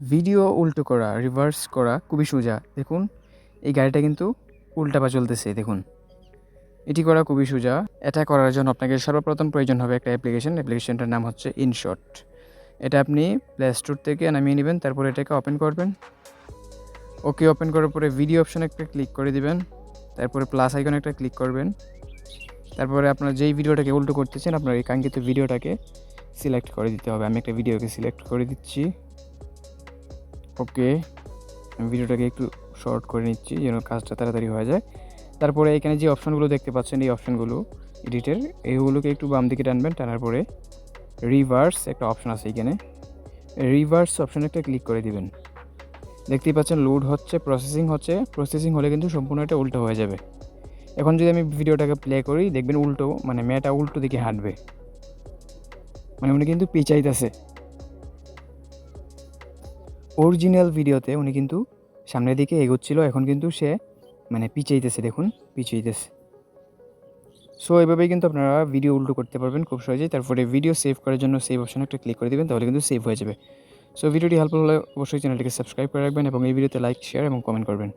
Video উল্টো করা reverse করা খুবই সোজা। দেখুন, এই গাড়িটা কিন্তু উল্টা উল্টাপা চলতেছে, দেখুন। এটি করা খুবই সোজা। এটা করার জন্য আপনাকে সর্বপ্রথম প্রয়োজন হবে একটা অ্যাপ্লিকেশন অ্যাপ্লিকেশনটার নাম হচ্ছে ইনশট এটা আপনি প্লে স্টোর থেকে নামিয়ে নেবেন, তারপরে এটাকে ওপেন করবেন। ওকে ওপেন করার পরে ভিডিও অপশন একটা ক্লিক করে দিবেন। তারপরে প্লাস আইকন একটা ক্লিক করবেন। তারপরে আপনার যেই ভিডিওটাকে উল্টো করতেছেন, আপনার এই কাঙ্ক্ষিত ভিডিওটাকে সিলেক্ট করে দিতে হবে। আমি একটা ভিডিওকে সিলেক্ট করে দিচ্ছি। ওকে, আমি ভিডিওটাকে একটু শর্ট করে নিচ্ছি যেন কাজটা তাড়াতাড়ি হয়ে যায়। তারপরে এখানে যে অপশনগুলো দেখতে পাচ্ছেন, এই অপশনগুলো এডিটের এইগুলোকে একটু বাম দিকে টানবেন, টানার পরে রিভার্স একটা অপশন আছে এখানে। রিভার্স অপশনে একটা ক্লিক করে দিবেন। দেখতেই পাচ্ছেন লোড হচ্ছে প্রসেসিং হচ্ছে প্রসেসিং হলে কিন্তু সম্পূর্ণ এটা উল্টো হয়ে যাবে। এখন যদি আমি ভিডিওটাকে প্লে করি, দেখবেন উল্টো মানে মেয়েটা উল্টো দিকে হাঁটবে। মানে উনি কিন্তু পিচাইতেছে। অরিজিনাল ভিডিওতে উনি কিন্তু সামনের দিকে এগোচ্ছিল, এখন কিন্তু সে মানে পিছাইতেছে, দেখুন, পিছাইতেছে। সো এভাবেই কিন্তু আপনারা ভিডিও উল্টো করতে পারবেন খুব সহজেই। তারপরে ভিডিও সেভ করার জন্য সেভ অপশানে একটা ক্লিক করে দেবেন, তাহলে কিন্তু সেভ হয়ে যাবে। সো ভিডিওটি হেল্পফুল হলে অবশ্যই চ্যানেলটিকে সাবস্ক্রাইব করে রাখবেন এবং এই ভিডিওতে লাইক শেয়ার এবং কমেন্ট করবেন।